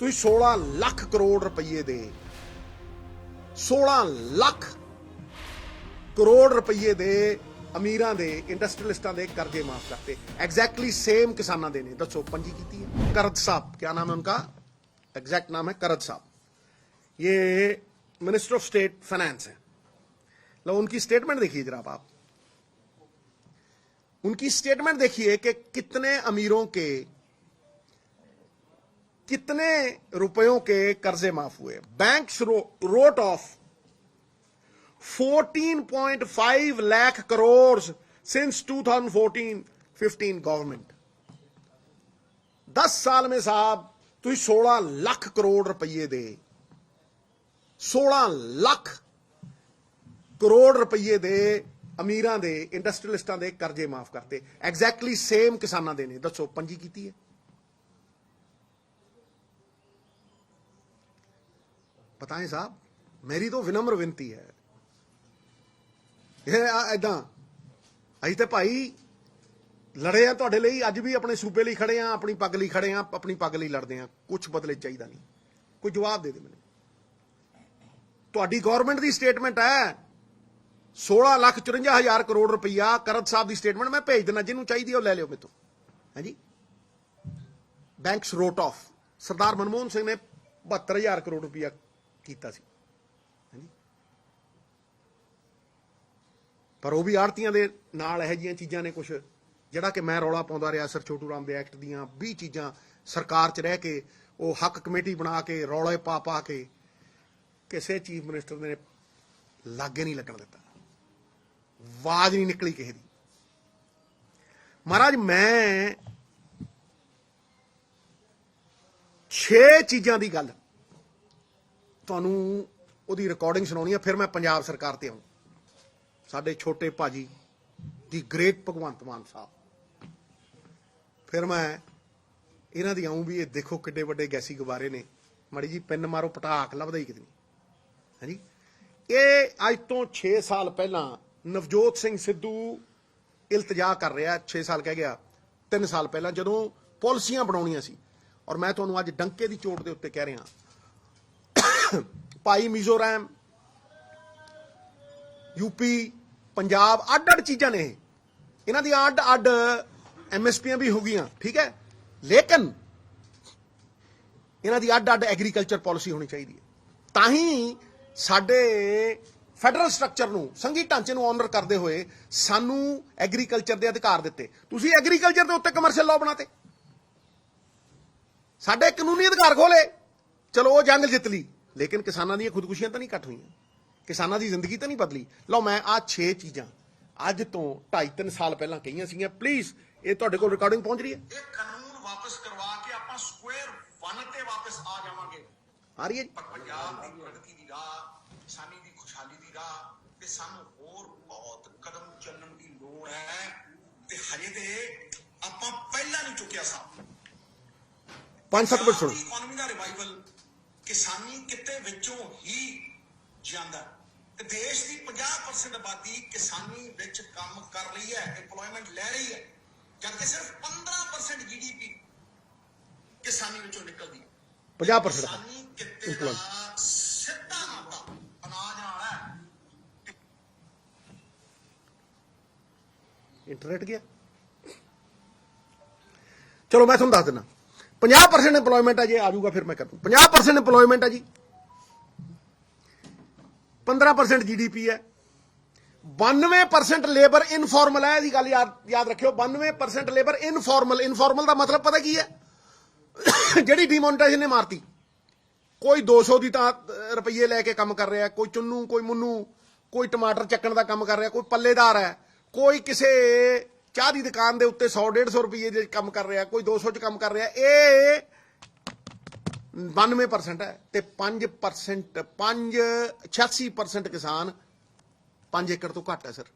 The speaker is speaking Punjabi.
ਤੁਸੀਂ 16 ਲੱਖ ਕਰੋੜ ਰੁਪਏ ਦੇ 16 ਲੱਖ ਕਰੋੜ ਰੁਪਏ ਦੇ ਅਮੀਰਾਂ ਦੇ ਇੰਡਸਟਰੀਅਲਿਸਟਾਂ ਦੇ ਕਰਜ਼ੇ ਮਾਫ ਕਰਤੇ ਐਗਜ਼ੈਕਟਲੀ ਸੇਮ ਕਿਸਾਨਾਂ ਦੇ ਨੇ ਦੱਸੋ ਪੰਜੀ ਕੀਤੀ ਹੈ ਕਰਦ ਸਾਹਿਬ ਕੀ ਨਾਮ ਹੈ उनका एग्जैक्ट नाम है करद साहब ये मिनिस्टर ऑफ स्टेट फाइनेंस है लो उनकी स्टेटमेंट देखिए जरा आप उनकी स्टेटमेंट देखिए कि कितने अमीरों के कितने रुपयों के कर्जे माफ हुए banks wrote off 14.5 lakh crores since 2014-15 government 10 ਸਾਲ में साहब ਤੁਸੀਂ 16 ਲੱਖ ਕਰੋੜ ਰੁਪਏ ਦੇ 16 ਲੱਖ ਕਰੋੜ ਰੁਪਏ ਦੇ ਅਮੀਰਾਂ ਦੇ ਇੰਡਸਟਰੀਅਲਿਸਟਾਂ ਦੇ ਕਰਜ਼ੇ ਮਾਫ ਕਰਤੇ ਐਗਜ਼ੈਕਟਲੀ ਸੇਮ ਕਿਸਾਨਾਂ ਦੇ ਨੇ ਦੱਸੋ ਪੰਜੀ ਕੀਤੀ ਹੈ ਪਤਾ ਪਤਾਏ ਸਾਹਿਬ, ਮੇਰੀ ਤੋਂ ਵਿਨਮਰ ਬੇਨਤੀ ਹੈ। ਇਹ ਐਦਾਂ ਅਸੀਂ ਤੇ ਭਾਈ ਲੜੇ ਆ ਤੁਹਾਡੇ ਲਈ, ਅੱਜ ਵੀ ਆਪਣੇ ਸੂਬੇ ਲਈ ਖੜੇ ਆ, ਆਪਣੀ ਪੱਗ ਲਈ ਖੜੇ ਆ, ਆਪਣੀ ਪੱਗ ਲਈ ਲੜਦੇ ਆ ਕੁਝ ਬਦਲੇ ਚਾਹੀਦਾ ਨਹੀਂ। ਕੋਈ ਜਵਾਬ ਦੇ ਦੇ ਮੈਨੂੰ। ਤੁਹਾਡੀ ਗਵਰਨਮੈਂਟ ਦੀ ਸਟੇਟਮੈਂਟ ਹੈ 16 ਲੱਖ 54 ਹਜ਼ਾਰ ਕਰੋੜ ਰੁਪਈਆ ਕਰਤ ਸਾਹਿਬ ਦੀ ਸਟੇਟਮੈਂਟ ਮੈਂ ਭੇਜ ਦਿੰਦਾ, ਜਿਹਨੂੰ ਚਾਹੀਦੀ ਉਹ ਲੈ ਲਿਓ ਮੇਤੋਂ। ਹਾਂਜੀ banks wrote off Sardar Manmohan Singh ਨੇ 72000 ਕਰੋੜ ਰੁਪਈਆ ਕੀਤਾ ਸੀ। ਹਾਂਜੀ। ਪਰ ਉਹ ਵੀ ਆੜਤੀਆਂ ਦੇ ਨਾਲ ਇਹੋ ਜਿਹੀਆਂ ਚੀਜ਼ਾਂ ਨੇ ਕੁਝ ਜਿਹੜਾ ਕਿ ਮੈਂ ਰੌਲਾ ਪਾਉਂਦਾ ਰਿਹਾ ਸਰ ਛੋਟੂ ਰਾਮ ਦੇ ਐਕਟ ਦੀਆਂ 20 ਚੀਜ਼ਾਂ ਸਰਕਾਰ 'ਚ ਰਹਿ ਕੇ, ਉਹ ਹੱਕ ਕਮੇਟੀ ਬਣਾ ਕੇ, ਰੌਲੇ ਪਾ ਪਾ ਕੇ ਕਿਸੇ ਚੀਫ ਮਿਨਿਸਟਰ ਨੇ ਲਾਗੇ ਨਹੀਂ ਲੱਗਣ ਦਿੱਤਾ। ਆਵਾਜ਼ ਨਹੀਂ ਨਿਕਲੀ ਕਿਸੇ ਦੀ। ਮਹਾਰਾਜ, ਮੈਂ 6 ਚੀਜ਼ਾਂ ਦੀ ਗੱਲ ਤੁਹਾਨੂੰ ਉਹਦੀ ਰਿਕਾਰਡਿੰਗ ਸੁਣਾਉਣੀ ਆ, ਫਿਰ ਮੈਂ ਪੰਜਾਬ ਸਰਕਾਰ ਤੇ ਆਉਂ ਸਾਡੇ ਛੋਟੇ ਭਾਜੀ ਦੀ ਗ੍ਰੇਟ ਭਗਵੰਤ ਮਾਨ ਸਾਹਿਬ। ਫਿਰ ਮੈਂ ਇਹਨਾਂ ਦੀ ਆਉਂ ਵੀ ਇਹ ਦੇਖੋ ਕਿੱਡੇ ਵੱਡੇ ਗੈਸੀ ਗੁਬਾਰੇ ਨੇ। ਮੜੀ ਜੀ ਪਿੰਨ ਮਾਰੋ, ਪਟਾਕ ਲੱਭਦਾ ਹੀ ਕਿਤੇ ਨਹੀਂ। ਹਾਂਜੀ ਇਹ ਅੱਜ ਤੋਂ 6 ਸਾਲ ਪਹਿਲਾਂ ਨਵਜੋਤ ਸਿੰਘ ਸਿੱਧੂ ਇਲਤਜਾ ਕਰ ਰਿਹਾ 6 ਸਾਲ ਕਹਿ ਗਿਆ 3 ਸਾਲ ਪਹਿਲਾਂ ਜਦੋਂ ਪਾਲਿਸੀਆਂ ਬਣਾਉਣੀਆਂ ਸੀ। ਔਰ ਮੈਂ ਤੁਹਾਨੂੰ ਅੱਜ ਡੰਕੇ ਦੀ ਚੋਟ ਦੇ ਉੱਤੇ ਕਹਿ ਰਿਹਾ। ਭਾਈ ਮਿਜ਼ੋਰਮ, ਯੂਪੀ, ਪੰਜਾਬ ਅੱਡ ਅੱਡ ਚੀਜ਼ਾਂ ਨੇ ਇਹਨਾਂ ਦੀਆਂ ਅੱਡ ਅੱਡ ਐਮਐਸਪੀਆਂ ਵੀ ਹੋ ਗਈਆਂ, ਠੀਕ ਹੈ? ਲੇਕਿਨ ਇਹਨਾਂ ਦੀ ਅੱਡ ਅੱਡ ਐਗਰੀਕਲਚਰ ਪਾਲਿਸੀ ਹੋਣੀ ਚਾਹੀਦੀ ਹੈ। ਤਾਂ ਹੀ ਸਾਡੇ ਫੈਡਰਲ ਸਟਰਕਚਰ ਨੂੰ, ਸੰਘੀ ਢਾਂਚੇ ਨੂੰ ਆਨਰ ਕਰਦੇ ਹੋਏ ਸਾਨੂੰ ਐਗਰੀਕਲਚਰ ਦੇ ਅਧਿਕਾਰ ਦਿੱਤੇ। ਤੁਸੀਂ ਐਗਰੀਕਲਚਰ ਦੇ ਉੱਤੇ ਕਮਰਸ਼ੀਅਲ ਲਾਅ ਬਣਾਤੇ। ਸਾਡੇ ਕਾਨੂੰਨੀ ਅਧਿਕਾਰ ਖੋਲੇ ਚਲੋ, ਉਹ ਜੰਗ ਜਿੱਤ ਲਈ। ਲੇਕਿਨ ਕਿਸਾਨਾਂ ਦੀਆਂ ਖੁਦਕੁਸ਼ੀਆਂ ਤਾਂ ਨਹੀਂ ਘੱਟ ਹੋਈਆਂ। ਕਿਸਾਨਾਂ ਦੀ ਜ਼ਿੰਦਗੀ ਤਾਂ ਨਹੀਂ ਬਦਲੀ। ਲਓ ਮੈਂ ਆ 6 ਚੀਜ਼ਾਂ ਅੱਜ ਤੋਂ 2.5 3 ਸਾਲ ਪਹਿਲਾਂ ਕਹੀਆਂ ਸੀਗੀਆਂ। ਪਲੀਜ਼ ਇਹ ਤੁਹਾਡੇ ਕੋਲ ਰਿਕਾਰਡਿੰਗ ਪਹੁੰਚ ਰਹੀ ਹੈ? ਇਹ ਕਾਨੂੰਨ ਵਾਪਸ ਕਰਵਾ ਕੇ ਆਪਾਂ ਸਕੁਅਰ 1 ਤੇ ਵਾਪਸ ਆ ਜਾਵਾਂਗੇ। ਆ ਰਹੀ ਹੈ ਜੀ। ਪੰਜਾਬ ਦੀ ਪ੍ਰਗਤੀ ਦੀ ਰਾਹ ਕਿਸਾਨੀ ਦੀ ਖੁਸ਼ਹਾਲੀ ਦੀ ਰਾਹ ਤੇ ਸਾਨੂੰ ਹੋਰ ਬਹੁਤ ਕਦਮ ਚੱਲਣ ਦੀ ਲੋੜ ਹੈ। ਤੇ ਹਜੇ ਤੇ ਆਪਾਂ ਪਹਿਲਾਂ ਨਹੀਂ ਚੁੱਕਿਆ ਸਾਹ 5-7 ਮਿੰਟ ਸੁਣੋ। ਇਕਨੋਮੀ ਦਾ ਰਿਵਾਈਵਲ ਕਿਸਾਨੀ ਕਿਤੇ ਵਿੱਚੋਂ ਹੀ ਜਾਂਦਾ। ਤੇ ਦੇਸ਼ ਦੀ 50% ਆਬਾਦੀ ਕਿਸਾਨੀ ਵਿੱਚ ਕੰਮ ਕਰ ਰਹੀ ਹੈ EMPLOYMENT ਲੈ ਰਹੀ ਹੈ ਜਦਕਿ ਸਿਰਫ 15% GDP ਕਿਸਾਨੀ ਵਿੱਚੋਂ ਨਿਕਲਦੀ ਹੈ। 50% ਕਿਸਾਨੀ ਕਿੱਤੇ ਦਾ ਸਿੱਧਾ ਨਾਤਾ ਅਨਾਜ ਨਾਲ ਹੈ। ਇੰਟਰਨੈਟ ਗਿਆ। ਚਲੋ ਮੈਂ ਤੁਹਾਨੂੰ ਦੱਸ ਦਿੰਦਾ। 50% EMPLOYMENT ਹੈ ਜੇ ਆ ਜਾਊਗਾ, ਫਿਰ ਮੈਂ ਕਰ। 50% EMPLOYMENT ਹੈ ਜੀ। 15% GDP ਹੈ। 92% ਲੇਬਰ ਇਨਫਾਰਮਲ ਹੈ, ਇਹਦੀ ਗੱਲ ਯਾਦ ਯਾਦ ਰੱਖਿਓ। 92% ਲੇਬਰ ਇਨਫਾਰਮਲ ਇਨਫਾਰਮਲ ਦਾ ਮਤਲਬ ਪਤਾ ਕੀ ਹੈ? ਜਿਹੜੀ ਡਿਮੋਨਟਾਈਜੇਸ਼ਨ ਨੇ ਮਾਰਤੀ। ਕੋਈ 200 ਦੀ ਤਾਂ ਰੁਪਈਏ ਲੈ ਕੇ ਕੰਮ ਕਰ ਰਿਹਾ, ਕੋਈ ਚੁੰਨੂ, ਕੋਈ ਮੁੰਨੂ, ਕੋਈ ਟਮਾਟਰ ਚੱਕਣ ਦਾ ਕੰਮ ਕਰ ਰਿਹਾ, ਕੋਈ ਪੱਲੇਦਾਰ ਹੈ, ਕੋਈ ਕਿਸੇ ਚਾਹ ਦੀ ਦੁਕਾਨ ਦੇ ਉੱਤੇ 100 150 ਰੁਪਏ ਦੇ ਕੰਮ ਕਰ ਰਿਹਾ, ਕੋਈ 200 ਚ ਕੰਮ ਕਰ ਰਿਹਾ, ਇਹ 92% ਹੈ ਤੇ 5% 5 86% ਕਿਸਾਨ 5 ਏਕੜ ਤੋਂ ਘੱਟ ਹੈ, ਸਰ।